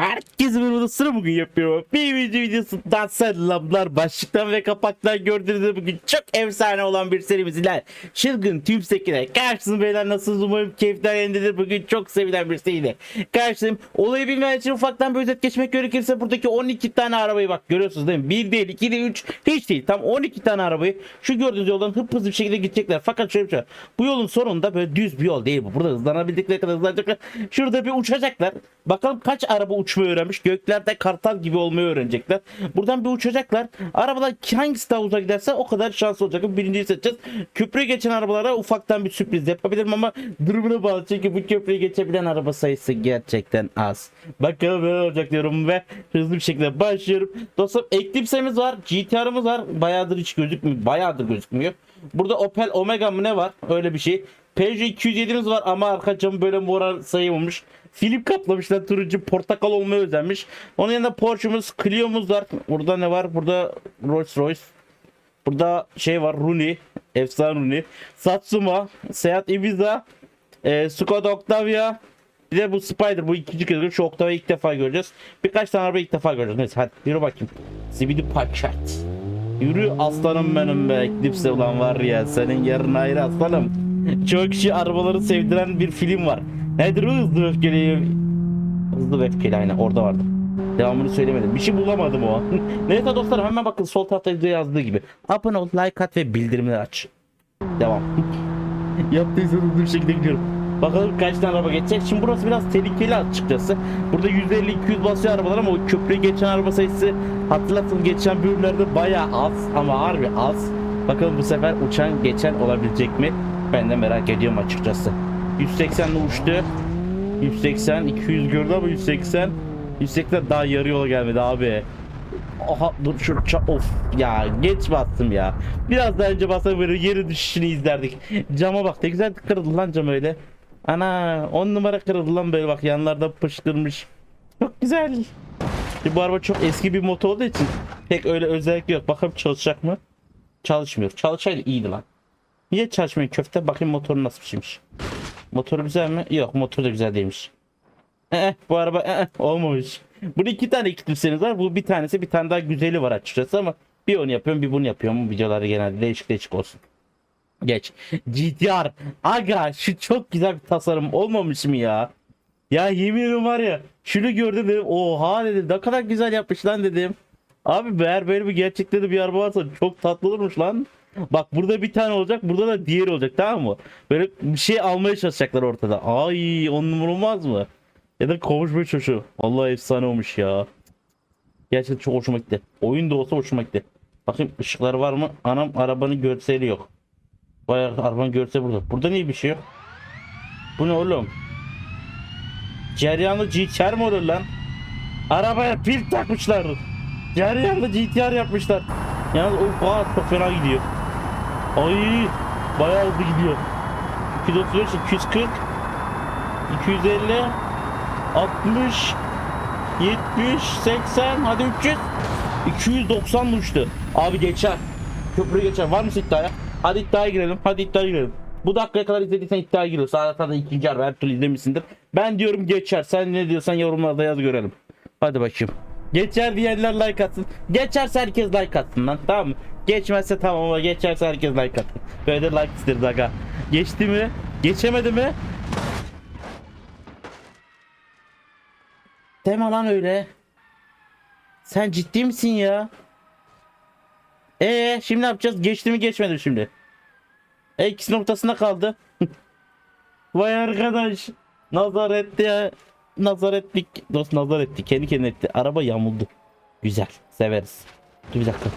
Herkese merhaba sıra bugün yapıyorum. Bir video videosundan selamlar. Başlıktan ve kapaktan gördüğünüz bugün çok efsane olan bir serimiz ile Çılgın Tüm Sekine karşınızda beyler nasılsınız umarım keyifler yerindedir. Bugün çok sevilen bir seriyle karşınızdayım. Olayı bilmeyen için ufaktan bir özet geçmek gerekirse buradaki 12 tane arabayı bak görüyorsunuz değil mi? 1 değil 2 değil 3 hiç değil tam 12 tane arabayı şu gördüğünüz yoldan hıp hızlı bir şekilde gidecekler. Fakat şöyle bir şey. Bu yolun sonunda böyle düz bir yol değil bu. Burada hızlanabildikleri kadar hızlanacaklar. Şurada bir uçacaklar. Bakalım kaç araba uçmayı öğrenmiş. Göklerde kartal gibi olmayı öğrenecekler. Buradan bir uçacaklar. Arabalar hangisi daha uzağa giderse o kadar şans olacak. Birinciyi seçeceğiz. Köprüyü geçen arabalara ufaktan bir sürpriz yapabilirim ama durumuna bağlı. Çünkü bu köprüyü geçebilen araba sayısı gerçekten az. Bakalım ne olacak diyorum ve hızlı bir şekilde başlıyorum. Dostum Eclipse'miz var. GTR'ımız var. Bayağıdır hiç gözükmüyor. Bayağıdır gözükmüyor. Burada Opel Omega mı ne var? Öyle bir şey. Peugeot 207'miz var ama arka camı böyle moral sayılmamış. Film kaplamışlar turuncu portakal olmaya özenmiş. Onun yanında Porsche'miz, Clio'muz var. Burada ne var? Burada Rolls Royce. Burada şey var Rooney. Efsane Rooney. Satsuma. Seat Ibiza. E, Skoda Octavia. Bir de bu Spider bu ikinci kez şu Octavia'yı ilk defa göreceğiz. Birkaç tane araba ilk defa göreceğiz. Neyse hadi yürü bakayım. Zibidi paket. Yürü aslanım benim be. Eclipse ulan var ya senin yerin ayrı aslanım. Çok kişi arabaları sevdiren bir film var. Nedir hızlı öfkeli? Hızlı öfkeli aynen orada vardı. Devamını söylemedim. Bir şey bulamadım o an. Neyse dostlar hemen bakın sol tarafta yazdığı gibi. Abone ol, like at ve bildirimleri aç. Devam. Yaptıysanız hızlı bir şekilde gidiyorum. Bakalım kaç tane araba geçecek. Şimdi burası biraz tehlikeli açıkçası. Burada 150-200 basıyor arabalar ama o köprüyü geçen araba sayısı hatırlatın geçen bölümlerde bayağı az ama harbi az. Bakalım bu sefer uçan geçen olabilecek mi? Ben de merak ediyorum açıkçası. 180 ile uçtu. 180, 200 gördü ama 180. 180 daha yarı yola gelmedi abi. Aha dur şu of ya geç bastım ya. Biraz daha önce bassam böyle geri düşüşünü izlerdik. Cama bak ne güzel kırıldı lan cam öyle. Ana 10 numara kırıldı lan böyle bak yanlarda pışkırmış. Çok güzel. Şimdi bu araba çok eski bir motor olduğu için pek öyle özellik yok. Bakalım çalışacak mı? Çalışmıyor. Çalışaydı iyiydi lan. Niye çalışmıyor köfte? Bakayım motoru nasıl bir şeymiş. Motoru güzel mi? Yok motor da güzel değilmiş. Ee, bu araba ee, olmamış. Burada iki tane ekipseniz var. Bu bir tanesi bir tane daha güzeli var açıkçası ama bir onu yapıyorum bir bunu yapıyorum. Videoları genelde değişik değişik olsun. Geç. GTR. Aga şu çok güzel bir tasarım olmamış mı ya? Ya yemin ederim var ya şunu gördüm dedim oha dedim ne kadar güzel yapmış lan dedim. Abi eğer böyle bir gerçekte de bir araba varsa çok tatlı olurmuş lan. Bak burada bir tane olacak burada da diğeri olacak tamam mı? Böyle bir şey almaya çalışacaklar ortada. Ay on numara olmaz mı? Ya da kovuşma çocuğu. Vallahi efsane olmuş ya. Gerçekten çok hoşuma gitti. Oyun da olsa hoşuma gitti. Bakayım ışıklar var mı? Anam arabanın görseli yok. Bayağı arabanın görseli burada. Burada niye bir şey yok? Bu ne oğlum? Ceryanlı mi olur lan? Arabaya pil takmışlar. Ceryanlı GTR yapmışlar. Yalnız o aa, çok fena gidiyor. Ay bayağı hızlı gidiyor. 235, 240, 250, 60 70 80 hadi 300 290 uçtu. Abi geçer. Köprü geçer. Var mısın iddiaya? Hadi iddiaya girelim. Hadi iddiaya girelim. Bu dakikaya kadar izlediysen iddiaya giriyoruz. Zaten ikinci araba her türlü izlemişsindir. Ben diyorum geçer. Sen ne diyorsan yorumlarda yaz görelim. Hadi bakayım. Geçer diyenler like atsın. Geçerse herkes like atsın lan tamam mı? Geçmezse tamam ama geçerse herkes like atsın. Böyle de like isteriz aga. Geçti mi? Geçemedi mi? Deme lan öyle. Sen ciddi misin ya? Ee şimdi ne yapacağız? Geçti mi geçmedi mi şimdi? E ikisi noktasında kaldı. Vay arkadaş. Nazar etti ya. Nazar ettik. Dost nazar etti. Kendi kendine etti. Araba yamuldu. Güzel. Severiz. Dur bir dakika.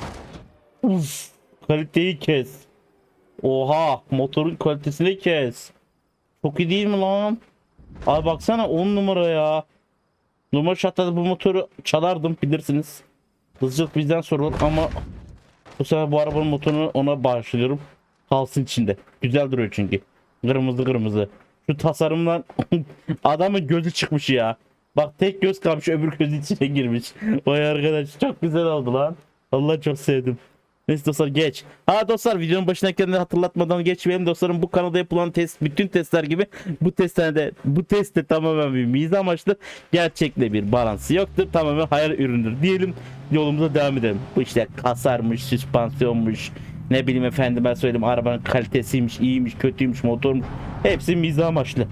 Uf. Kaliteyi kes. Oha. Motorun kalitesini kes. Çok iyi değil mi lan? Abi baksana 10 numara ya. Normal şartlarda bu motoru çalardım bilirsiniz. Hızlıca bizden sorulur ama bu sefer bu arabanın motorunu ona bağışlıyorum. Kalsın içinde. Güzel duruyor çünkü. Kırmızı kırmızı. Şu tasarımdan adamın gözü çıkmış ya. Bak tek göz kalmış öbür göz içine girmiş. Vay arkadaş çok güzel oldu lan. Allah çok sevdim. Neyse dostlar geç. Ha dostlar videonun başındakilerini hatırlatmadan geçmeyelim dostlarım. Bu kanalda yapılan test bütün testler gibi bu testlerde bu testte tamamen bir mizah amaçlı gerçekle bir balansı yoktur. Tamamen hayal üründür diyelim. Yolumuza devam edelim. Bu işte kasarmış, süspansiyonmuş, ne bileyim efendim ben söyleyeyim arabanın kalitesiymiş, iyiymiş, kötüymüş, motormuş. Hepsi mizah amaçlı.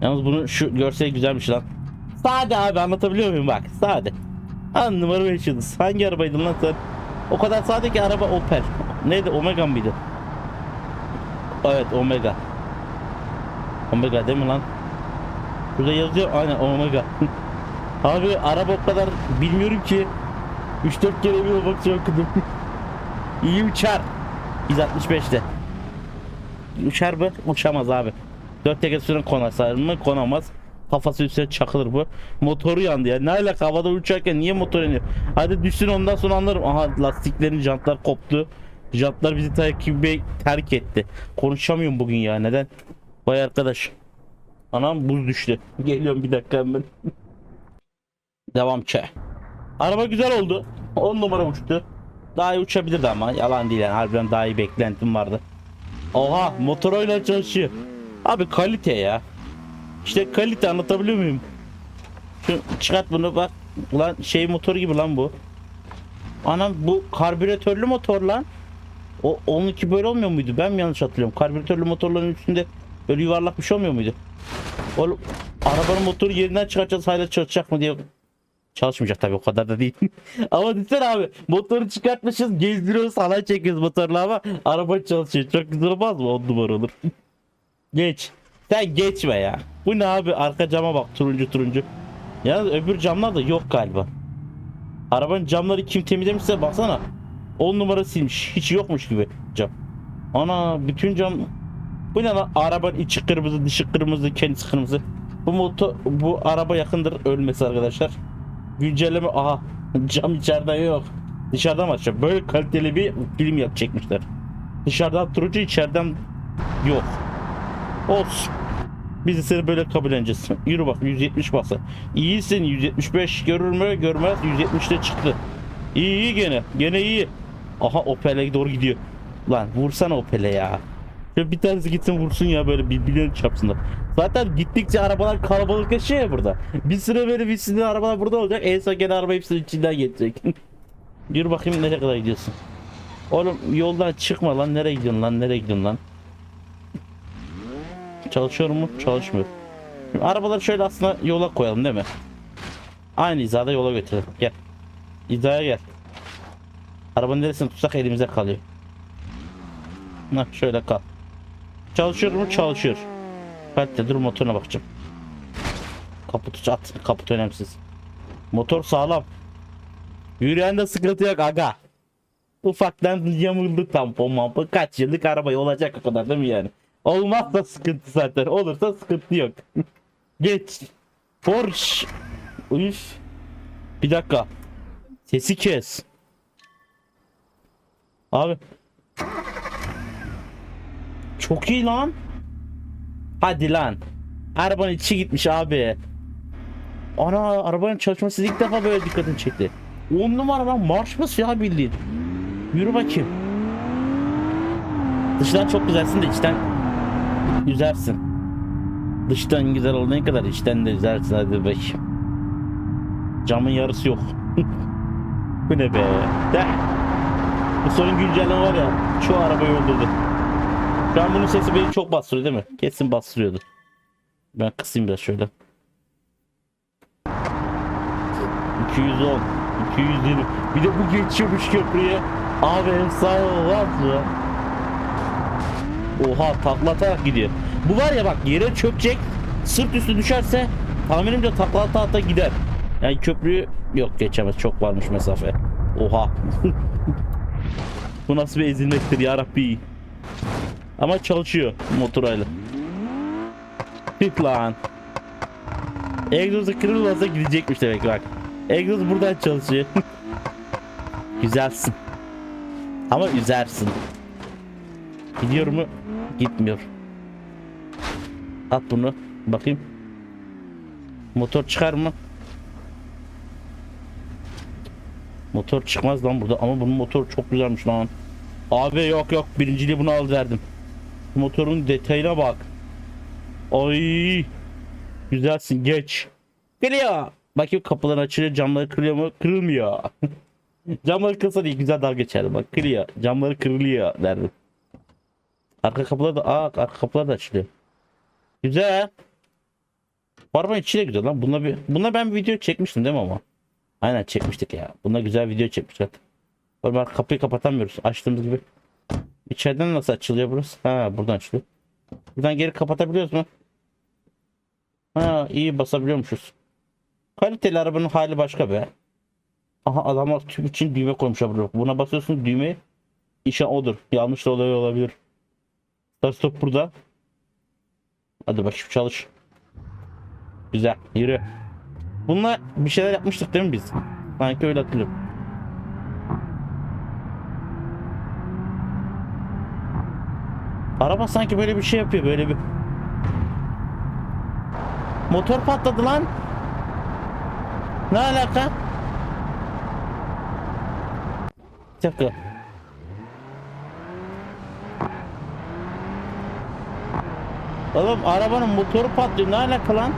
Yalnız bunun şu görsel güzelmiş lan. Sade abi anlatabiliyor muyum bak sade. An numara 5 yıldız. Hangi arabaydın lan sen? O kadar sade ki araba Opel. Neydi Omega mıydı? Evet Omega. Omega değil mi lan? Burada yazıyor aynen Omega. Abi araba o kadar bilmiyorum ki. 3-4 kere bir bak çok okudum. İyi uçar. 165'te. Uçar mı? Uçamaz abi. 4 teker üstüne konarsa mı? Konamaz. Kafası üstüne çakılır bu. Motoru yandı ya. Ne alaka havada uçarken niye motor yanıyor? Hadi düşsün ondan sonra anlarım. Aha lastiklerin jantlar koptu. Jantlar bizi takibe terk etti. Konuşamıyorum bugün ya neden? Vay arkadaş. Anam buz düştü. Geliyorum bir dakika hemen. Devam ki. Araba güzel oldu. 10 numara uçtu. Daha iyi uçabilirdi ama yalan değil yani. Harbiden daha iyi beklentim vardı. Oha motor öyle çalışıyor. Abi kalite ya. İşte kalite anlatabiliyor muyum? Şu çıkart bunu bak. Ulan şey motor gibi lan bu. Anam bu karbüratörlü motor lan. O onunki böyle olmuyor muydu? Ben mi yanlış hatırlıyorum? Karbüratörlü motorların üstünde böyle yuvarlak bir şey olmuyor muydu? Oğlum arabanın motoru yerinden çıkaracağız hala çalışacak mı diye Çalışmayacak tabii o kadar da değil. ama düşünsene abi motoru çıkartmışız gezdiriyoruz halay çekiyoruz motorla ama araba çalışıyor. Çok güzel olmaz mı? 10 numara olur. Geç. Sen geçme ya. Bu ne abi? Arka cama bak turuncu turuncu. Yalnız öbür camlar da yok galiba. Arabanın camları kim temizlemişse baksana. 10 numara silmiş. Hiç yokmuş gibi cam. Ana bütün cam bu ne lan? Arabanın içi kırmızı, dışı kırmızı, kendisi kırmızı. Bu motor, bu araba yakındır ölmesi arkadaşlar. Güncelleme aha cam içeriden yok. Dışarıdan açacak. Böyle kaliteli bir film yap çekmişler. Dışarıdan turuncu içeriden yok. Olsun. Biz seni böyle kabul edeceğiz. Yürü bak 170 basa. İyisin 175 görür mü? Görmez. 170'te çıktı. İyi iyi gene. Gene iyi. Aha Opel'e doğru gidiyor. Lan vursana Opel'e ya. Bir tanesi gitsin vursun ya böyle birbirlerini çapsınlar. Zaten gittikçe arabalar kalabalıklaşıyor ya burada. Bir sıra böyle bir sürü arabalar burada olacak. En son gene araba hepsinin içinden geçecek. Yürü bakayım nereye kadar gidiyorsun. Oğlum yoldan çıkma lan nereye gidiyorsun lan nereye gidiyorsun lan. Çalışıyor mu? Çalışmıyor. Şimdi arabaları şöyle aslında yola koyalım değil mi? Aynı hizada yola götürelim. Gel. Hizaya gel. Arabanın neresini tutsak elimize kalıyor. Hah şöyle kal. Çalışıyor mu? Çalışıyor. Kalite dur motoruna bakacağım. Kaputu at. Kaput önemsiz. Motor sağlam. Yürüyende sıkıntı yok aga. Ufaktan yamuldu tampon mampon. Kaç yıllık araba olacak o kadar değil mi yani? Olmazsa sıkıntı zaten. Olursa sıkıntı yok. Geç. Porsche. Üf. Bir dakika. Sesi kes. Abi. Çok iyi lan. Hadi lan. Arabanın içi gitmiş abi. Ana arabanın çalışması ilk defa böyle dikkatini çekti. 10 numara lan marş basıyor ya bildiğin. Yürü bakayım. Dıştan çok güzelsin de içten güzelsin. Dıştan güzel olduğuna kadar içten de güzelsin hadi bakayım. Camın yarısı yok. Bu ne be? De. Bu son güncelleme var ya çoğu arabayı öldürdü. Şu an bunun sesi beni çok bastırıyor değil mi? Kesin bastırıyordu. Ben kısayım biraz şöyle. 210 220 Bir de bu geçiyormuş köprüye. Abi efsane olmaz mı? Oha taklatarak gidiyor. Bu var ya bak yere çökecek. Sırt üstü düşerse tahminimce taklata ata gider. Yani köprüyü yok geçemez. Çok varmış mesafe. Oha. bu nasıl bir ezilmektir ya Rabbi. Ama çalışıyor motorayla. Tüh lan. Egzozu kırılmasa gidecekmiş demek bak. Egzoz buradan çalışıyor. Güzelsin. Ama üzersin. Gidiyor mu? Gitmiyor. At bunu. Bakayım. Motor çıkar mı? Motor çıkmaz lan burada ama bunun motoru çok güzelmiş lan. Abi yok yok birinciliği bunu al verdim. Motorun detayına bak. Ay. Güzelsin geç. Geliyor. Bakayım kapılar açılıyor camları kırılıyor mu? Kırılmıyor. camları kırsa değil güzel dalga geçerdi bak kırıyor. Camları kırılıyor derdim. Arka kapılar da aa arka kapılar da açılıyor. Güzel. Bu arabanın içi de güzel lan. Bununla bir bununla ben bir video çekmiştim değil mi ama? Aynen çekmiştik ya. Bununla güzel video çekmiştik. Bak kapıyı kapatamıyoruz. Açtığımız gibi. İçeriden nasıl açılıyor burası? Ha buradan açılıyor. Buradan geri kapatabiliyoruz mu? Ha iyi basabiliyormuşuz. Kaliteli arabanın hali başka be. Aha adamlar tüp için düğme koymuşlar burada. Buna basıyorsun düğme işe odur. Yanlış da oluyor olabilir. Start stop burada. Hadi bakayım çalış. Güzel yürü. Bununla bir şeyler yapmıştık değil mi biz? Sanki öyle hatırlıyorum. Araba sanki böyle bir şey yapıyor böyle bir. Motor patladı lan. Ne alaka? Bir dakika. Oğlum arabanın motoru patlıyor. Ne alaka lan?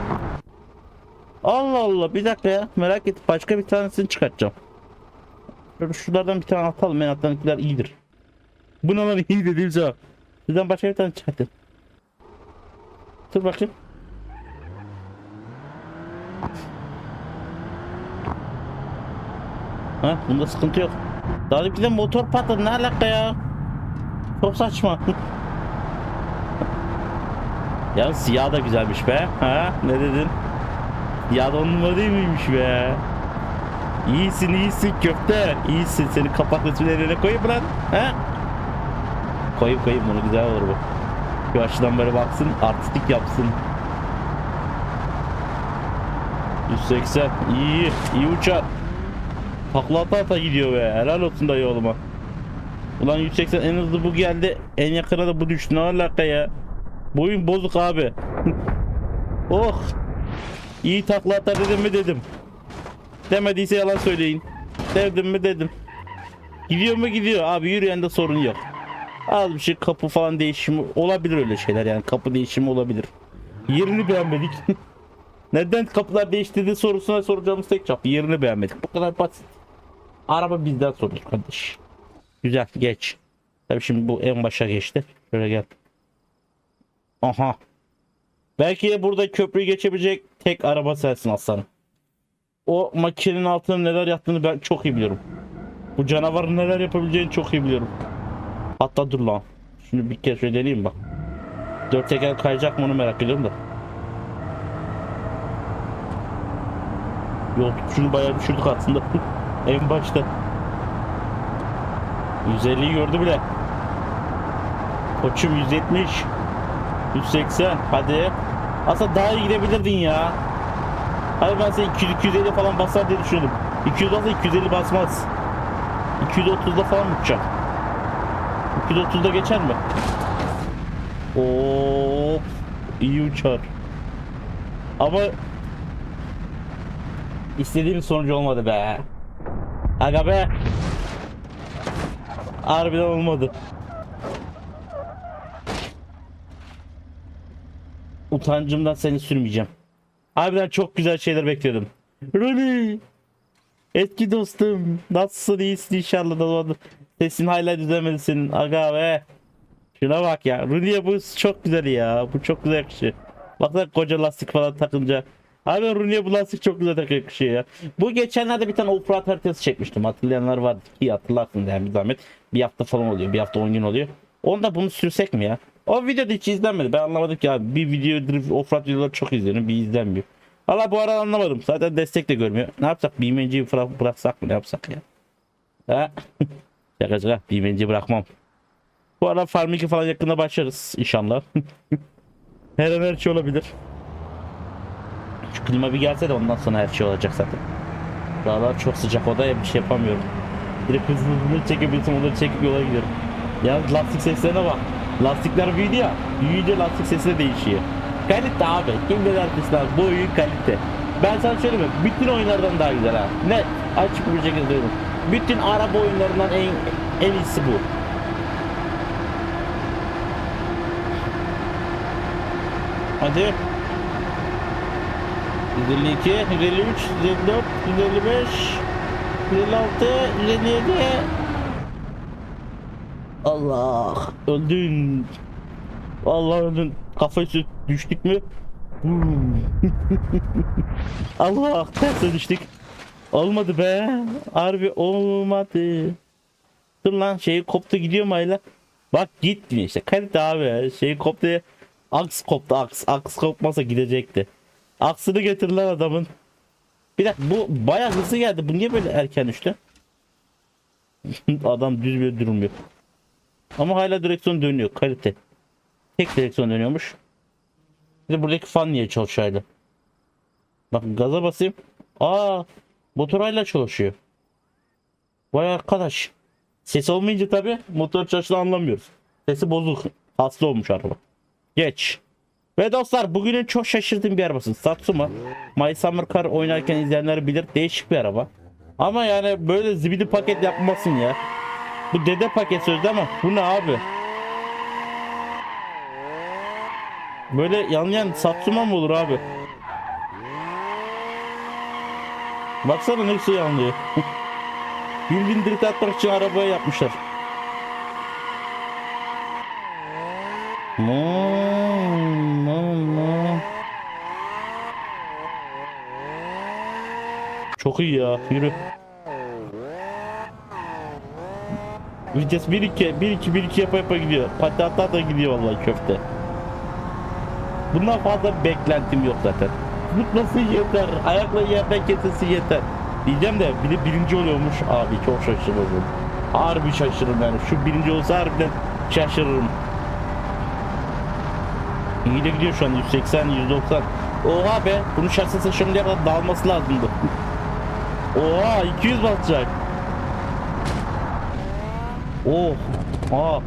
Allah Allah bir dakika ya. Merak et. Başka bir tanesini çıkartacağım. Şöyle bir tane atalım. En alttankiler iyidir. Bu ne lan iyi dediğim zaman. Şuradan başka bir tane çıkartayım. Dur bakayım. Ha bunda sıkıntı yok. Daha bir de motor patladı ne alaka ya? Çok saçma. ya siyah da güzelmiş be. Ha ne dedin? Ya da on numara değil miymiş be? İyisin iyisin köfte. İyisin seni kapak resimlerine koyayım lan. Ha? Koyayım koyayım bunu güzel olur bu. Şu açıdan böyle baksın artistik yapsın. 180 iyi iyi uçar. Takla ata ata gidiyor be. Helal olsun dayı oğluma. Ulan 180 en hızlı bu geldi. En yakına da bu düştü. Ne alaka ya? Boyun bozuk abi. oh. İyi takla atar dedim mi dedim. Demediyse yalan söyleyin. Dedim mi dedim. Gidiyor mu gidiyor. Abi yürüyende sorun yok. Az bir şey kapı falan değişimi olabilir öyle şeyler yani kapı değişimi olabilir. Yerini beğenmedik. Neden kapılar değiştirdiği sorusuna soracağımız tek cevap yerini beğenmedik. Bu kadar basit. Araba bizden sorulur kardeş. Güzel geç. Tabii şimdi bu en başa geçti. Şöyle gel. Aha. Belki de burada köprüyü geçebilecek tek araba sensin aslanım. O makinenin altında neler yattığını ben çok iyi biliyorum. Bu canavarın neler yapabileceğini çok iyi biliyorum. Hatta dur lan. Şunu bir kez deneyeyim bak. Dört teker kayacak mı onu merak ediyorum da. Yol tutuşunu bayağı düşürdük aslında. en başta. 150'yi gördü bile. Koçum 170. 180 hadi. Aslında daha iyi gidebilirdin ya. Hadi ben seni 200 250 falan basar diye düşündüm. 200 olsa 250 basmaz. 230'da falan uçacak. 230'da geçer mi? Oo, iyi uçar. Ama istediğim sonucu olmadı be. Aga be. Harbiden olmadı. Utancımdan seni sürmeyeceğim. Harbiden çok güzel şeyler bekliyordum. Roni. Eski dostum. Nasılsın iyisin inşallah Sesin hala düzelmedi senin. Aga be. Şuna bak ya. Runi'ye bu çok güzel ya. Bu çok güzel yakışıyor. Baksana koca lastik falan takınca. Abi Runi'ye bu lastik çok güzel takıyor yakışıyor ya. Bu geçenlerde bir tane offroad haritası çekmiştim. Hatırlayanlar vardı. İyi hatırlarsın yani bir zahmet. Bir hafta falan oluyor. Bir hafta 10 gün oluyor. Onda bunu sürsek mi ya? O videoda hiç izlenmedi. Ben anlamadım ki abi. Bir video offroad videoları çok izleniyor. Bir izlenmiyor. Valla bu ara anlamadım. Zaten destek de görmüyor. Ne yapsak? Bırak, bıraksak mı? Ne yapsak ya? Ha? şaka şaka. BMC'yi bırakmam. Bu ara Farm 2 falan yakında başlarız inşallah. her an her şey olabilir. Şu klima bir gelse de ondan sonra her şey olacak zaten. Dağlar çok sıcak odaya bir şey yapamıyorum. Direkt hızlı hızlı çekebilsem onları çekip yola gidiyorum. Ya lastik seslerine bak. Lastikler büyüdü ya. Büyüyünce lastik sesi de değişiyor. Kalite abi. Kim ne dermişler? Bu oyun kalite. Ben sana söyleyeyim mi? Bütün oyunlardan daha güzel ha. Ne? Açık bir şekilde diyorum. Bütün araba oyunlarından en en iyisi bu. Hadi. 152, 153, 154, 155, 156, 157. Allah öldün. Allah öldün. Kafası düştük mü? Allah terse düştük. Olmadı be. Harbi olmadı. Dur lan şeyi koptu gidiyor mu hala? Bak gitmiyor işte. Kalite abi. Şeyi koptu. Aks koptu aks. Aks kopmasa gidecekti. Aksını getir adamın. Bir dakika bu bayağı hızlı geldi. Bu niye böyle erken düştü? Adam düz bir durmuyor. Ama hala direksiyon dönüyor. Kalite. Tek direksiyon dönüyormuş. Bir de buradaki fan niye çalışıyor hala? Bak gaza basayım. Aa motor hala çalışıyor. Vay arkadaş. Ses olmayınca tabi motor çalıştığını anlamıyoruz. Sesi bozuk. Hasta olmuş araba. Geç. Ve dostlar bugünün çok şaşırdığım bir arabası. Satsuma. My Summer Car oynarken izleyenler bilir. Değişik bir araba. Ama yani böyle zibidi paket yapmasın ya. Bu dede paket sözde ama bu ne abi? Böyle yanlayan Satsuma mı olur abi? Baksana nasıl yanlıyor. Bildiğin drift atmak için arabaya yapmışlar. Mom, mom, mom. Çok iyi ya. Yürü. Vites 1 2 1 2 1 2 yapa yapa gidiyor. Pati ata da gidiyor vallahi köfte. Bundan fazla beklentim yok zaten. Tutması yeter. Ayakla yerden kesesi yeter. Diyeceğim de biri birinci oluyormuş. Abi çok şaşırırım. Harbi şaşırırım yani. Şu birinci olsa harbiden şaşırırım. İyi de gidiyor şu an 180 190. Oha be. Bunun şasisi şimdiye kadar dağılması lazımdı. Oha 200 basacak. Oh. Aa.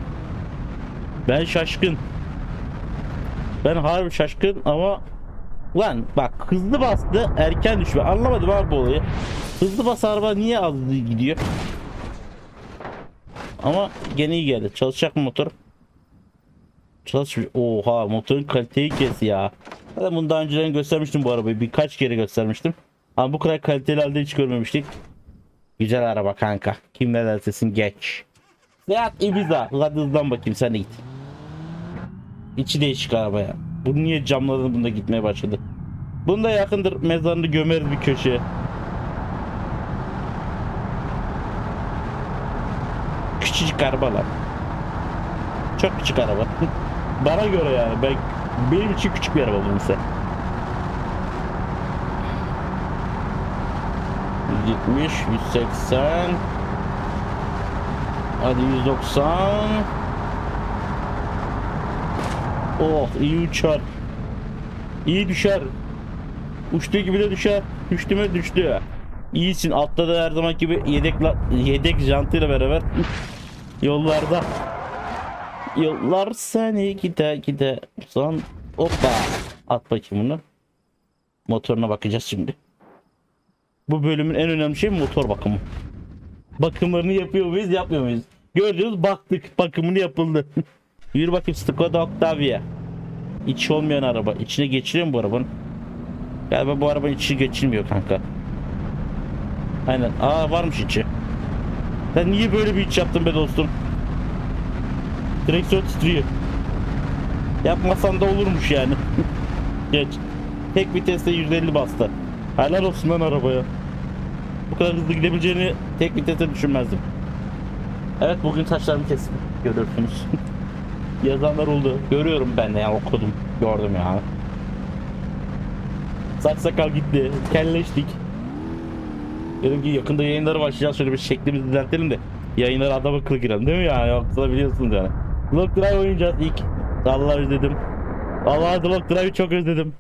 Ben şaşkın. Ben harbi şaşkın ama Lan bak hızlı bastı erken düşme anlamadım abi bu olayı. Hızlı bas araba niye az gidiyor? Ama gene iyi geldi. Çalışacak mı motor? Çalışmıyor. Oha motorun kaliteyi kes ya. Ben bunu daha önceden göstermiştim bu arabayı. Birkaç kere göstermiştim. Ama bu kadar kaliteli halde hiç görmemiştik. Güzel araba kanka. Kim ne derse desin geç. Seat Ibiza. Hadi hızlan bakayım sen de git. İçi değişik araba ya. Bu niye camların bunda gitmeye başladı? Bunda yakındır mezarını gömeriz bir köşeye. Küçücük arabalar. Çok küçük araba. Bana göre yani. Ben, benim için küçük bir araba bu mesela. 170, 180 Hadi 190 Oh iyi uçar. İyi düşer. Uçtuğu gibi de düşer. Düştü mü? Düştü. İyisin. Altta her zaman gibi yedek yedek jantıyla beraber yollarda. Yollar seni gide gide son hoppa. At bakayım bunu. Motoruna bakacağız şimdi. Bu bölümün en önemli şey motor bakımı. Bakımlarını yapıyor muyuz yapmıyor muyuz? Gördünüz baktık. Bakımını yapıldı Yürü bakayım Skoda Octavia. İçi olmayan araba. İçine geçiriyor mu bu arabanın? Galiba bu arabanın içi geçilmiyor kanka. Aynen. Aa varmış içi. Sen niye böyle bir iç yaptın be dostum? Direksiyon titriyor. Yapmasan da olurmuş yani. Geç. Tek viteste 150 bastı. Helal olsun lan arabaya. Bu kadar hızlı gidebileceğini tek viteste düşünmezdim. Evet bugün saçlarımı kestim. Görürsünüz. yazanlar oldu. Görüyorum ben de ya okudum. Gördüm ya. Saç sakal gitti. Kelleştik. Dedim ki yakında yayınları başlayacağız. Şöyle bir şeklimizi düzeltelim de yayınlara adam akıllı girelim değil mi ya? Yoksa biliyorsunuz yani. Block Drive oynayacağız ilk. Allah özledim. Allah Block Drive'ı çok özledim.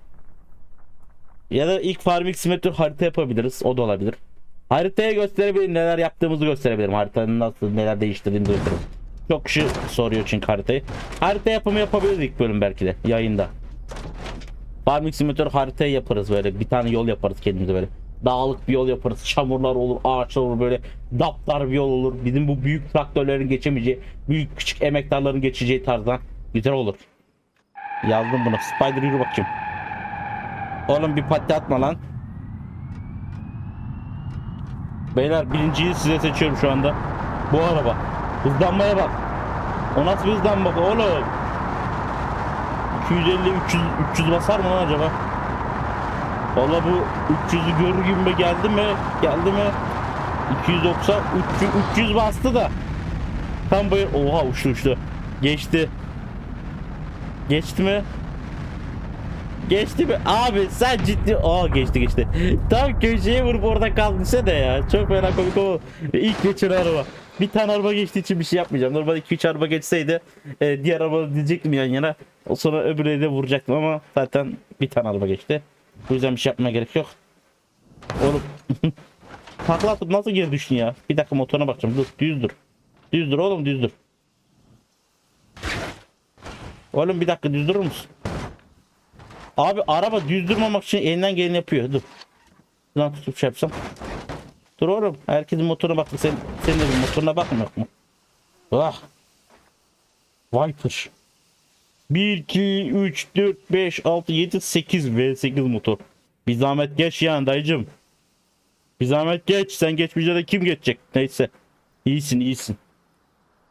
Ya da ilk Farming Simulator harita yapabiliriz. O da olabilir. Haritaya gösterebilirim. Neler yaptığımızı gösterebilirim. Haritanın nasıl neler değiştirdiğini gösterebilirim. Çok kişi soruyor çünkü haritayı. Harita yapımı yapabiliriz ilk bölüm belki de yayında. Farming Simulator haritayı yaparız böyle. Bir tane yol yaparız kendimize böyle. Dağlık bir yol yaparız. Çamurlar olur, ağaçlar olur böyle daptar bir yol olur. Bizim bu büyük traktörlerin geçemeyeceği, büyük küçük emektarların geçeceği tarzdan güzel olur. Yazdım bunu. Spider yürü bakayım. Oğlum bir pati atma lan. Beyler birinciyi size seçiyorum şu anda. Bu araba. Hızlanmaya bak. O nasıl bir hızlanma bak oğlum. 250 300 300 basar mı lan acaba? Valla bu 300'ü görür gibi geldi mi? Geldi mi? 290 300 300 bastı da. Tam böyle oha uçtu uçtu. Geçti. Geçti mi? Geçti mi? Abi sen ciddi... Aa geçti geçti. Tam köşeye vurup orada kaldıysa de ya. Çok fena komik o. İlk geçen araba. Bir tane araba geçtiği için bir şey yapmayacağım. Normalde 2-3 araba geçseydi e, diğer araba diyecektim yan yana. O sonra öbürüne de vuracaktım ama zaten bir tane araba geçti. Bu yüzden bir şey yapmaya gerek yok. Oğlum. Takla atıp nasıl geri düştün ya? Bir dakika motoruna bakacağım. Dur düz dur. Düz dur oğlum düz dur. Oğlum bir dakika düz durur musun? Abi araba düz durmamak için elinden geleni yapıyor. Dur. Lan tutup şey yapsam. Dur oğlum. Herkesin motoruna bak. Sen, senin de bir motoruna bakmıyor mu? Ah. Viper. 1, 2, 3, 4, 5, 6, 7, 8 V8 motor. Bir zahmet geç yani dayıcım. Bir zahmet geç. Sen geçmeyince kim geçecek? Neyse. İyisin iyisin.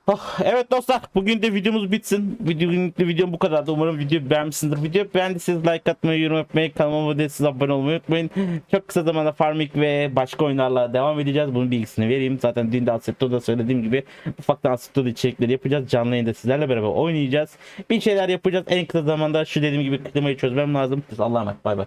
Ah, evet dostlar bugün de videomuz bitsin. Videonun videom bu kadardı. Umarım video beğenmişsinizdir. Video beğendiyseniz like atmayı, yorum yapmayı, kanalıma abone değilseniz abone olmayı unutmayın. Çok kısa zamanda Farming ve başka oyunlarla devam edeceğiz. Bunun bilgisini vereyim. Zaten dün de Assetto'da söylediğim gibi ufaktan Assetto'da içerikleri yapacağız. Canlı yayında sizlerle beraber oynayacağız. Bir şeyler yapacağız. En kısa zamanda şu dediğim gibi klimayı çözmem lazım. Allah'a emanet. Bay bay.